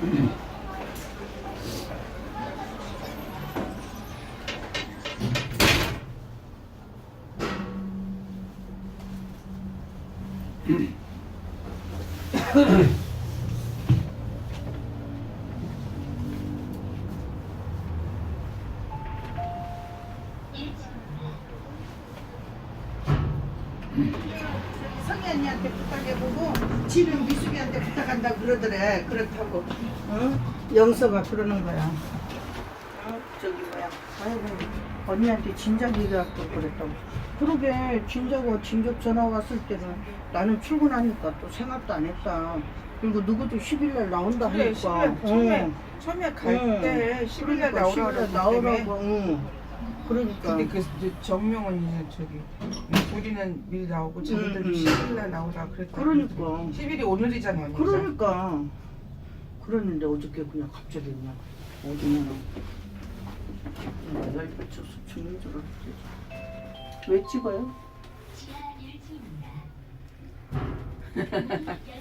Mm-hmm. 성희 언니한테 부탁해보고 지는 미숙이한테 부탁한다 그러더래 그렇다고 응? 영서가 그러는 거야 어? 저기 뭐야 아이고 언니한테 진작 얘기하고 그랬다고 그러게 진작 전화 왔을 때는 나는 출근하니까 또 생각도 안 했다 그리고 누구도 10일날 나온다 그래, 하니까 10일 처음에 응. 처음에 응. 갈때 10일날 그러니까 나오라고 10일 날 그랬기 나오라고 때문에. 응. 그러니까 근데 그 이제 정명 언니는 저기 우리는 미리 나오고 자기들도 음, 음. 10일날 나오라 그랬다. 그러니까 10일이 오늘이잖아. 언니가. 그러니까 그랬는데 어저께 그냥 갑자기 그냥 어디냐나 내가 펼쳐서 죽는 줄 알았지. 왜 찍어요?